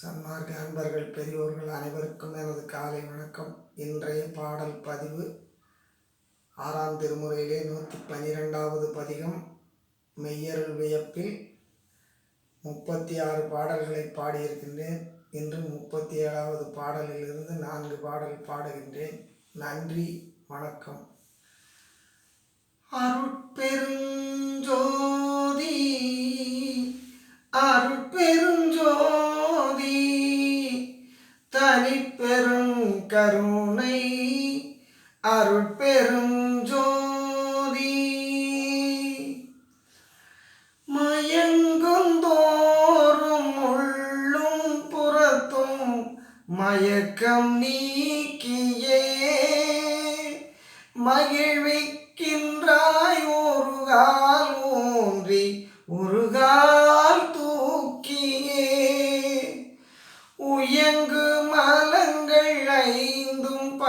சன்மார்க்க அன்பர்கள் பெரியோர்கள் அனைவருக்கும் எனது காலை வணக்கம். இன்றைய பாடல் பதிவு ஆறாம் திருமுறையிலே நூற்றி பனிரெண்டாவது பதிகம் மெய்யருள் வியப்பில் முப்பத்தி ஆறு பாடல்களை பாடியிருக்கின்றேன். இன்று முப்பத்தி ஏழாவது பாடலிலிருந்து நான்கு பாடல் பாடுகின்றேன். நன்றி வணக்கம். அருட்பெருஞ்சோதி அருள் கருணை அருட்பெரும் ஜோதி. மயங்குந்தோறும் உள்ளும் புறத்தும் மயக்கம் நீக்கியே. மகிழ்விக்கின்றாய் ஒரு கால் ஊன்றி ஒரு கால்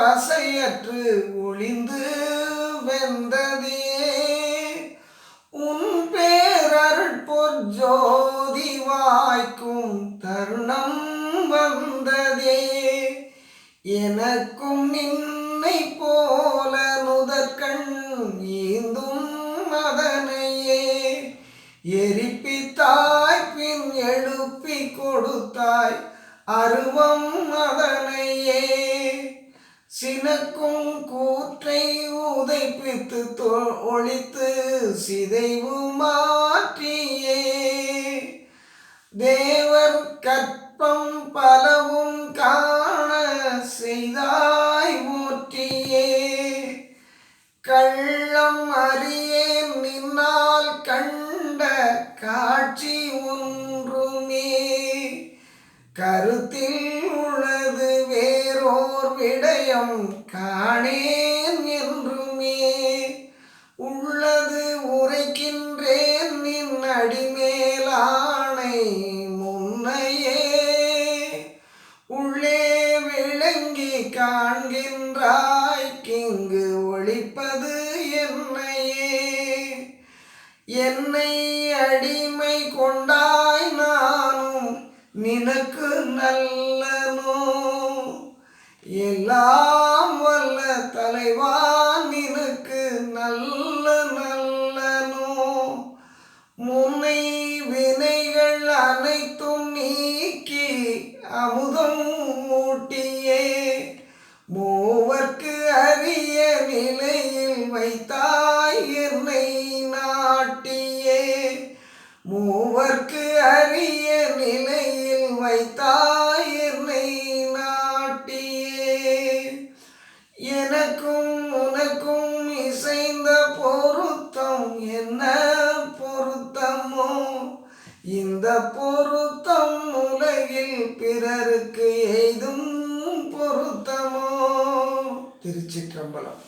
ஆசையற்று ஒளிந்து வெந்ததே. உன் பேரருள் பொற்ஜோதி வாய்க்கும் தருணம் வந்ததே. எனக்கும் நின்னை போல முதற்கண் ஈந்தும் மதனையே எரிப்பித்தாய் பின் எழுப்பி கொடுத்தாய் அருவம் மதனையே சினக்கும் கூற்றை உதைப்பித்து ஒழித்து சிதைவு மாற்றியே. தேவர் கற்பம் பலவும் காண செய்தாய் ஊற்றியே கள்ளம் அறியேன் நின்னால் கண்ட காட்சி ஒன்றுமே. கருத்தில் விடயம் காணேன் என்றுமே. உள்ளது உரைக்கின்றேன் நின் அடிமேலானை முன்னையே. உள்ளே விளங்கி காண்கின்றாய்க்கிங்கு ஒழிப்பது என்னையே. என்னை அடிமை கொண்டாய் நானும் நினக்கு நல்லனோ? எல்லாம் வல்ல தலைவான் எனக்கு நல்ல நல்லனோ. முனை வினைகள் அனைத்தும் நீக்கி அமுதம் மூட்டியே. மூவர்க்கு அரிய நிலையில் வைத்தாய் என்னை நாட்டியே. மூவர்க்கு அரிய நிலையில் வைத்தாய் எனக்கும் உனக்கும் இசைந்த பொருத்தம். என்ன பொருத்தமோ? இந்த பொருத்தம் உலகில் பிறருக்கு எய்தும் பொருத்தமோ? திருச்சிற்றம்பலம்.